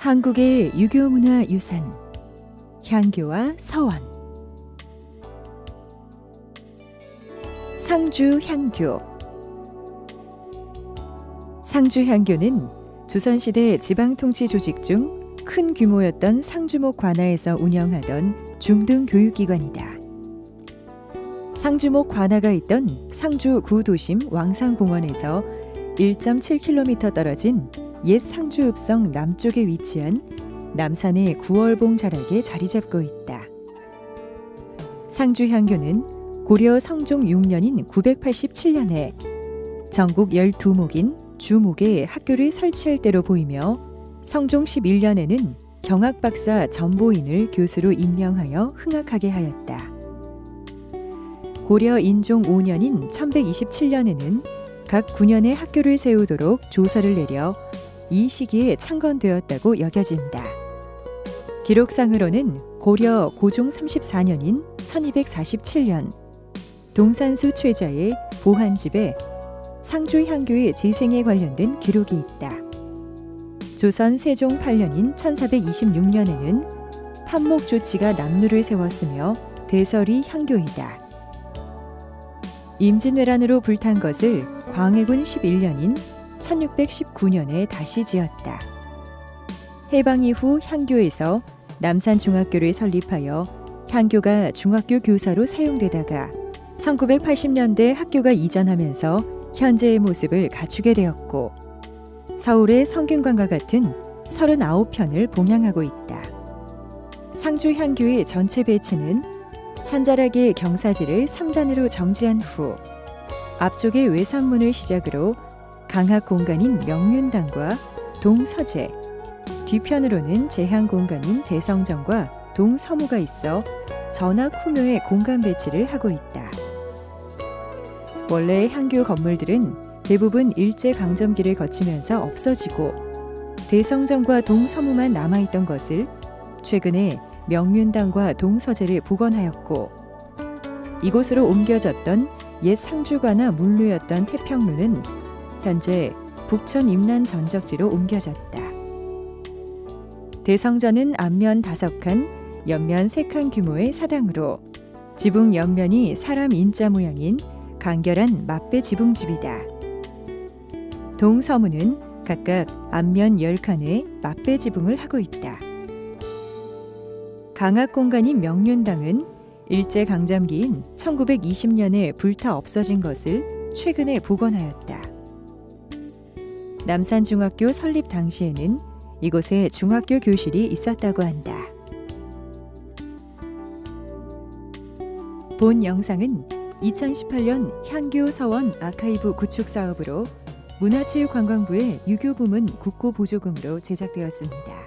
한국의 유교 문화 유산 향교와 서원 상주 향교 상주 향교는 조선시대 지방통치 조직 중 큰 규모였던 상주목 관아에서 운영하던 중등 교육기관이다. 상주목 관아가 있던 상주 구도심 왕산공원에서 1.7km 떨어진 옛 상주읍성 남쪽에 위치한 남산의 구월봉 자락에 자리 잡고 있다. 상주 향교는 고려 성종 6년인 987년에 전국 12목인 주목에 학교를 설치할 때로 보이며 성종 11년에는 경학박사 전보인을 교수로 임명하여 흥학하게 하였다. 고려 인종 5년인 1127년에는 각 9년의 학교를 세우도록 조서를 내려 이 시기에 창건되었다고 여겨진다. 기록상으로는 고려 고종 34년인 1247년 동산수 최자의 보한집에 상주 향교의 재생에 관련된 기록이 있다. 조선 세종 8년인 1426년에는 판목 조치가 남루를 세웠으며 대설이 향교이다. 임진왜란으로 불탄 것을 광해군 11년인 1619년에 다시 지었다. 해방 이후 향교에서 남산중학교를 설립하여 향교가 중학교 교사로 사용되다가 1980년대 학교가 이전하면서 현재의 모습을 갖추게 되었고 서울의 성균관과 같은 39편을 봉양하고 있다. 상주 향교의 전체 배치는 산자락의 경사지를 3단으로 정지한 후 앞쪽의 외산문을 시작으로 강학 공간인 명륜당과 동서재, 뒤편으로는 제향 공간인 대성정과 동서무가 있어 전학 후묘의 공간 배치를 하고 있다. 원래 향교 건물들은 대부분 일제 강점기를 거치면서 없어지고 대성정과 동서무만 남아있던 것을 최근에 명륜당과 동서재를 복원하였고 이곳으로 옮겨졌던 옛 상주가나 문루였던 태평루는 현재 북천 임란 전적지로 옮겨졌다. 대성전은 앞면 다섯 칸, 옆면 세 칸 규모의 사당으로 지붕 옆면이 사람 인자 모양인 간결한 맞배 지붕집이다. 동서문은 각각 앞면 10칸의 맞배 지붕을 하고 있다. 강학 공간인 명륜당은 일제 강점기인 1920년에 불타 없어진 것을 최근에 복원하였다. 남산중학교 설립 당시에는 이곳에 중학교 교실이 있었다고 한다. 본 영상은 2018년 향교 서원 아카이브 구축 사업으로 문화체육관광부의 유교 부문 국고 보조금으로 제작되었습니다.